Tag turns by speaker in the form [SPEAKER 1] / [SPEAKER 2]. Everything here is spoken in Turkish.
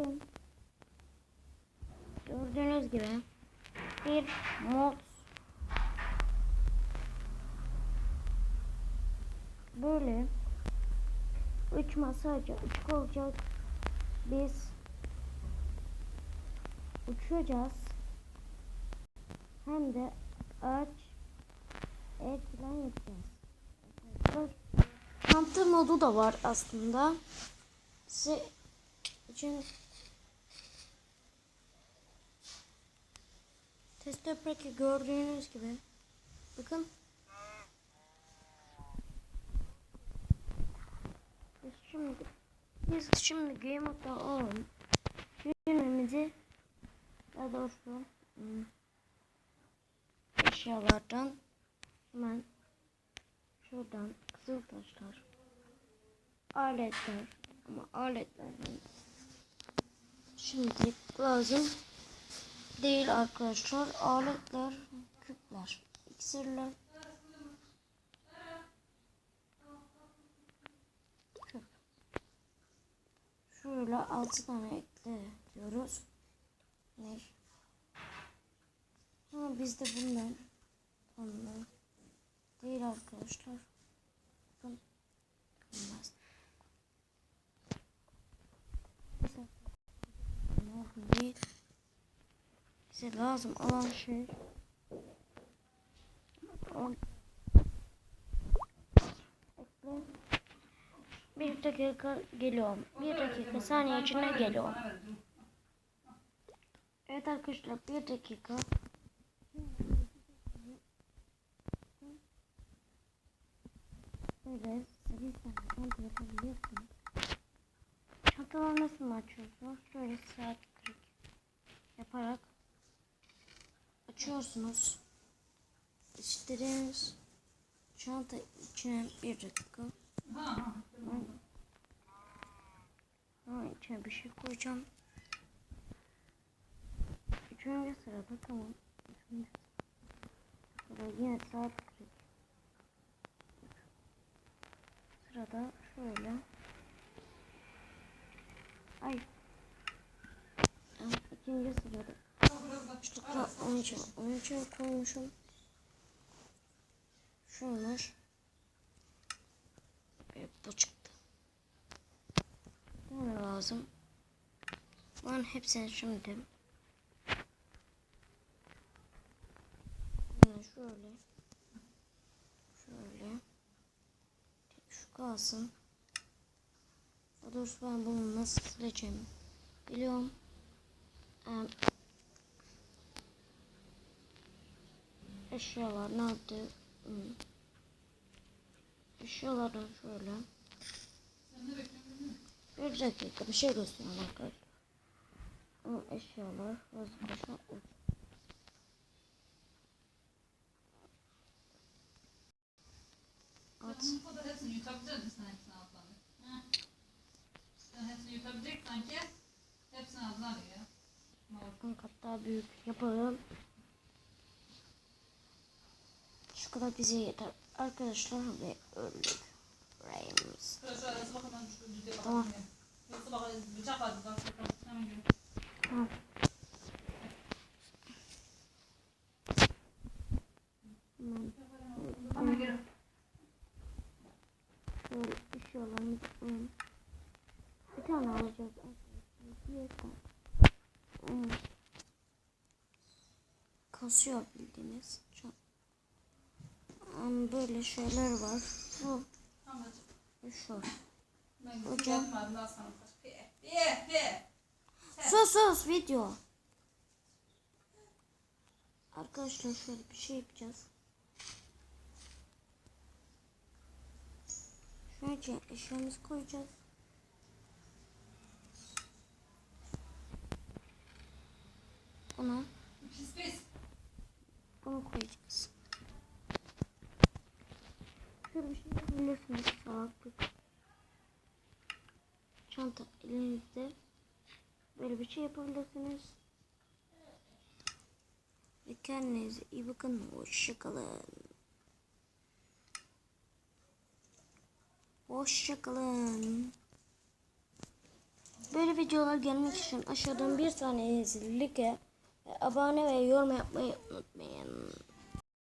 [SPEAKER 1] bakın. Gördüğünüz gibi bir mod böyle üç masa açık olacak. Biz uçacağız. Hem de ağaç ev falan yapacağız. Hunter modu da var aslında. Size için test yaparken gördüğünüz gibi bakın biz şimdi biz şimdi game mode'da olalım. Filmimizi daha doğrusu hmm, eşyalardan hemen şuradan kızıl taşlar aletler ama aletlerden şimdilik lazım değil arkadaşlar. Aletler küpler iksirler. Küp. Şöyle 6 tane ekle diyoruz. Ne? Ama bizde bundan ondan değil arkadaşlar. Olmaz lazım değil. Bize lazım olan şey bir dakika geliyorum. Bir dakika saniye içinde geliyorum. Evet arkadaşlar bir dakika. Bir tane kontrol yapabiliyorsunuz. Çantalar nasıl açıyorsunuz? Şöyle saat klik yaparak açıyorsunuz. İstediğiniz çanta içine bir dakika. Ben içine bir şey koyacağım. Üçüncü sırada tamam. Üçüncü sırada yine saat klik. Sırada şöyle. Ay. İkinci sırada. Boşlukla onun için, onun için koymuşum. Şuymuş. Ve bu çıktı. Ne lazım? Ben hepsini şimdi Yine şöyle şöyle şu kalsın. Daha doğrusu ben bunu nasıl sileceğim biliyorum. Ee, eşyalar nerede? Hmm. Eşyalardan şöyle. Bir dakika bir şey göstereyim arkadaşlar. Hmm, eşyalar vazgeçme uç. At.
[SPEAKER 2] Hepsini yutabilir misin hepsini? Sen ablan ya.
[SPEAKER 1] Daha büyük yapalım. Şu kadar bize yeter. Arkadaşlar ve öldük. Rayımız. Tamam.
[SPEAKER 2] Şöyle.
[SPEAKER 1] Tamam. Şöyle eşyalarımızı koyalım. Bir tane alacağız arkadaşlar. Bir. Kasıyor bildiğiniz. Çok. Hmm, Böyle şeyler var. Bu şu. Hocam. Sus sus video. Arkadaşlar şöyle bir şey yapacağız. Şöyle eşyamızı koyacağız. Buna
[SPEAKER 2] Pis pis.
[SPEAKER 1] bunu koyacağız. Şöyle bir şey yapabilirsiniz salaklık. Çanta elinizde. Böyle bir şey yapabilirsiniz. Ve kendinize iyi bakın. Hoşçakalın. Hoşçakalın. Böyle videolar gelmek için aşağıdan bir tane like, abone ve yorum yapmayı unutmayın.